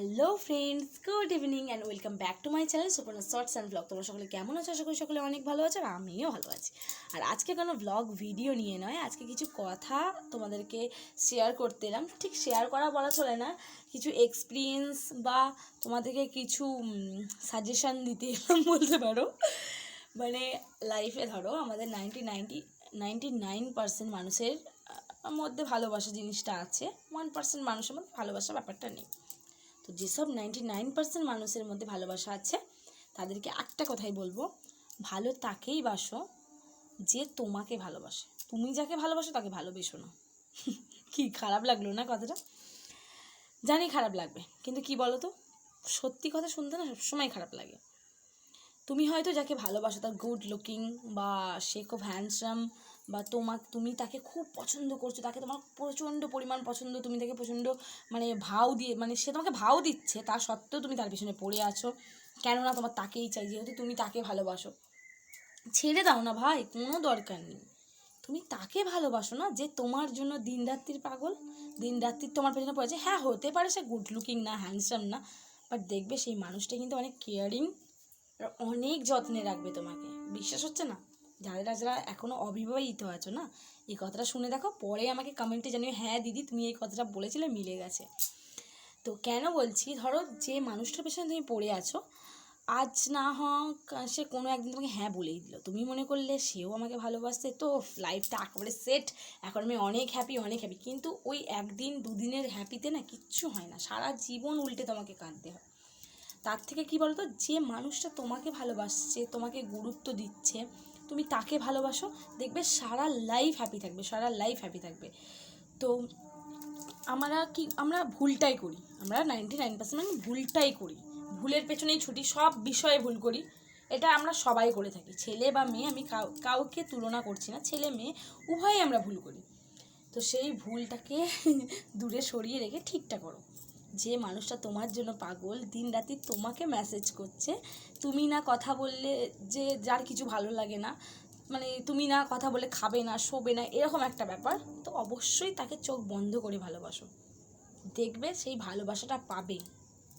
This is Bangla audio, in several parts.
Hello friends good evening and welcome back to my channel Suparna shorts and blog তোমরা সকলে কেমন আছো? আশা করি সকলে অনেক ভালো আছো আর আমিও ভালো আছি। আর আজকে কোনো ব্লগ ভিডিও নিয়ে নয়, আজকে কিছু কথা তোমাদেরকে শেয়ার করতে এলাম। ঠিক শেয়ার করা বলা চলে না, কিছু এক্সপিরিয়েন্স বা তোমাদেরকে কিছু সাজেশান দিতে এলাম বলতে পারো। মানে লাইফে ধরো, আমাদের ninety ninety ninety nine percent মানুষের মধ্যে ভালোবাসা জিনিসটা আছে। ওয়ান পার্সেন্ট মানুষের মধ্যে ভালোবাসা ব্যাপারটা নেই। তো যেসব নাইনটি নাইন পার্সেন্ট মানুষের মধ্যে ভালোবাসা আছে, তাদেরকে একটা কথাই বলব, ভালো তাকেই বাসো যে তোমাকে ভালোবাসে। তুমি যাকে ভালোবাসো তাকে ভালোবেসো না। কি খারাপ লাগল না কথাটা? জানি খারাপ লাগবে, কিন্তু কি বলো তো সত্যি কথা শুনতে না সবসময় খারাপ লাগে। তুমি হয়তো যাকে ভালোবাসো, তার গুড লুকিং বা সে খুব হ্যান্ডসাম বা তোমার তুমি তাকে খুব পছন্দ করছ, তাকে তোমার প্রচণ্ড পরিমাণ পছন্দ, তুমি তাকে প্রচণ্ড মানে ভাও দিয়ে মানে সে তোমাকে ভাও দিচ্ছে, তা সত্ত্বেও তুমি তার পিছনে পড়ে আছো। কেননা তোমার তাকেই চাই, যেহেতু তুমি তাকে ভালোবাসো। ছেড়ে দাও না ভাই, কোনো দরকার নেই। তুমি তাকে ভালোবাসো না যে তোমার জন্য দিন রাত্রির পাগল দিন রাত্রির তোমার পেছনে পড়েছে। হ্যাঁ হতে পারে সে গুড লুকিং না হ্যান্ডসাম না বাট দেখবে সেই মানুষটা কিন্তু অনেক কেয়ারিং অনেক যত্নে রাখবে তোমাকে। বিশ্বাস হচ্ছে না? যারা যারা এখনও অবিবাহিত আছো না, এই কথাটা শুনে দেখো, পরে আমাকে কমেন্টে জানিও হ্যাঁ দিদি, তুমি এই কথাটা বলেছিলে, মিলে গেছে। তো কেন বলছি, ধরো যে মানুষটার পেছনে তুমি পড়ে আছো, আজ না হোক সে কোনো একদিন তোমাকে হ্যাঁ বলেই দিল। তুমি মনে করলে সেও আমাকে ভালোবাসছে তো লাইফটা একেবারে সেট এখন আমি অনেক হ্যাপি অনেক হ্যাপি কিন্তু ওই একদিন, দুদিনের হ্যাপিতে না কিচ্ছু হয় না। সারা জীবন উল্টে তোমাকে কাঁদতে হয়। তার থেকে কি বলতো, যে মানুষটা তোমাকে ভালোবাসছে, তোমাকে গুরুত্ব দিচ্ছে তুমি তাকে ভালোবাসো, দেখবে সারা লাইফ হ্যাপি থাকবে, সারা লাইফ হ্যাপি থাকবে। তো আমরা কি, আমরা ভুলটাই করি। আমরা নাইনটি নাইন পার্সেন্ট ভুলটাই করি। ভুলের পেছনেই ছুটি, সব বিষয়ে ভুল করি। এটা আমরা সবাই করে থাকি। ছেলে বা মেয়ে, আমি কাউ- কাউকে তুলনা করছি না। ছেলে, মেয়ে উভয়ই আমরা ভুল করি। তো সেই ভুলটাকে দূরে সরিয়ে রেখে ঠিকটা করো। যে মানুষটা তোমার জন্য পাগল দিন রাতি তোমাকে মেসেজ করছে, তুমি না কথা বললে যে যার কিছু ভালো লাগে না মানে তুমি না কথা বলে খাবে না, শোবে না, এরকম একটা ব্যাপার, তো অবশ্যই তাকে চোখ বন্ধ করে ভালোবাসো। দেখবে সেই ভালোবাসাটা পাবে,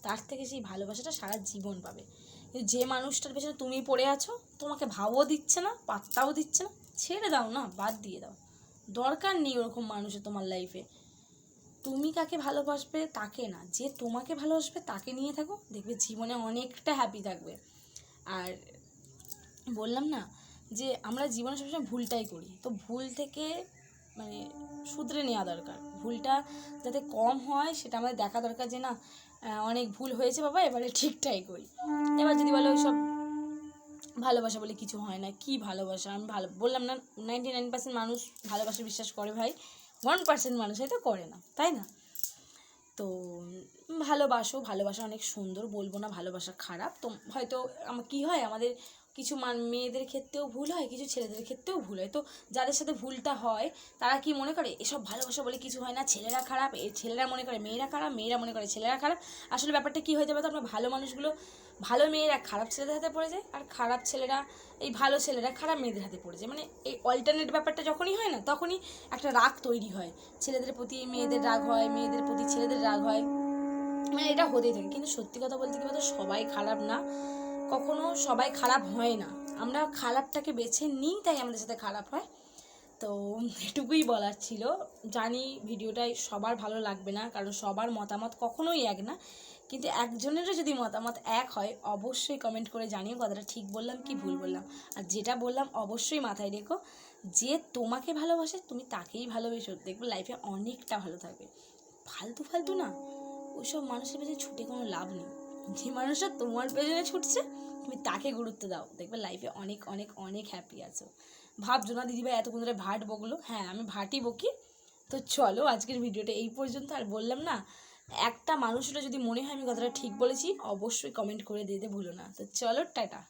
তার থেকে সেই ভালোবাসাটা সারা জীবন পাবে। যে মানুষটার পেছনে তুমি পড়ে আছো, তোমাকে ভাবও দিচ্ছে না, পাত্তাও দিচ্ছে না, ছেড়ে দাও না, বাদ দিয়ে দাও। দরকার নেই ওরকম মানুষের তোমার লাইফে তুমি কাকে ভালোবাসবে তাকে না। যে তোমাকে ভালোবাসবে তাকে নিয়ে থাকো, দেখবে জীবনে অনেকটা হ্যাপি থাকবে। আর বললাম না যে আমরা জীবনে সবসময় ভুলটাই করি। তো ভুল থেকে মানে শুধরে নেওয়া দরকার। ভুলটা যাতে কম হয় সেটা আমাদের দেখা দরকার যে না অনেক ভুল হয়েছে বাবা, এবারে ঠিকঠাই করি। এবার যদি বলো ওইসব ভালোবাসা বলে কিছু হয় না, কি ভালোবাসা? আমি ভালো, বললাম না নাইনটি নাইন পার্সেন্ট মানুষ ভালোবাসা বিশ্বাস করে ভাই। ওয়ান পার্সেন্ট মানুষ হয়তো করে না, তাই না? তো ভালোবাসো, ভালোবাসা অনেক সুন্দর, বলব না ভালোবাসা খারাপ, তো হয়তো আমার কী হয় আমাদের কিছু মান, মেয়েদের ক্ষেত্রেও ভুল হয়, কিছু ছেলেদের ক্ষেত্রেও ভুল হয়। তো যাদের সাথে ভুলটা হয়, তারা কি মনে করে, এসব ভালোবাসা বলে কিছু হয় না? ছেলেরা খারাপ ছেলেরা মনে করে মেয়েরা খারাপ, মেয়েরা মনে করে ছেলেরা খারাপ। আসলে ব্যাপারটা কী হয়ে যাবে তো? আমরা ভালো মানুষগুলো, ভালো মেয়েরা খারাপ ছেলেদের হাতে পড়ে যায়, আর খারাপ ছেলেরা, এই ভালো ছেলেরা খারাপ মেয়েদের হাতে পড়ে যায়। মানে এই অল্টারনেট ব্যাপারটা যখনই হয় না, তখনই একটা রাগ তৈরি হয়। ছেলেদের প্রতি মেয়েদের রাগ হয়, মেয়েদের প্রতি ছেলেদের রাগ হয়। মানে এটা হতেই থাকে। কিন্তু সত্যি কথা বলতে কি বলতো, সবাই খারাপ না। কখনো সবাই খারাপ হয় না। আমরা খারাপটাকে বেছে নিই, তাই আমাদের সাথে খারাপ হয়। তো এটুকুই বলার ছিল। জানি ভিডিওটাই সবার ভালো লাগবে না, কারণ সবার মতামত কখনোই এক না। কিন্তু একজনেরও যদি মতামত এক হয়, অবশ্যই কমেন্ট করে জানিও কথাটা ঠিক বললাম কি ভুল বললাম। আর যেটা বললাম অবশ্যই মাথায় রেখো, যে তোমাকে ভালোবাসে, তুমি তাকেই ভালোবেসো। দেখবে লাইফে অনেকটা ভালো থাকবে। ফালতু ফালতু না, ওইসব মানুষের পেছনে ছুটে কোনো লাভ নেই। যে মানুষটা তোমার পেছনে ছুটছে, তুমি তাকে গুরুত্ব দাও। দেখবে লাইফে অনেক অনেক অনেক হ্যাপি আছো। ভাবছ না দিদিভাই এতক্ষণ ধরে ভাট বকলো? হ্যাঁ আমি ভাটই বকি। তো চলো আজকের ভিডিওটা এই পর্যন্ত। আর বললাম না, একটা মানুষটা যদি মনে হয় আমি কথাটা ঠিক বলেছি, অবশ্যই কমেন্ট করে দিতে ভুলো না। তো চলো, টাটা।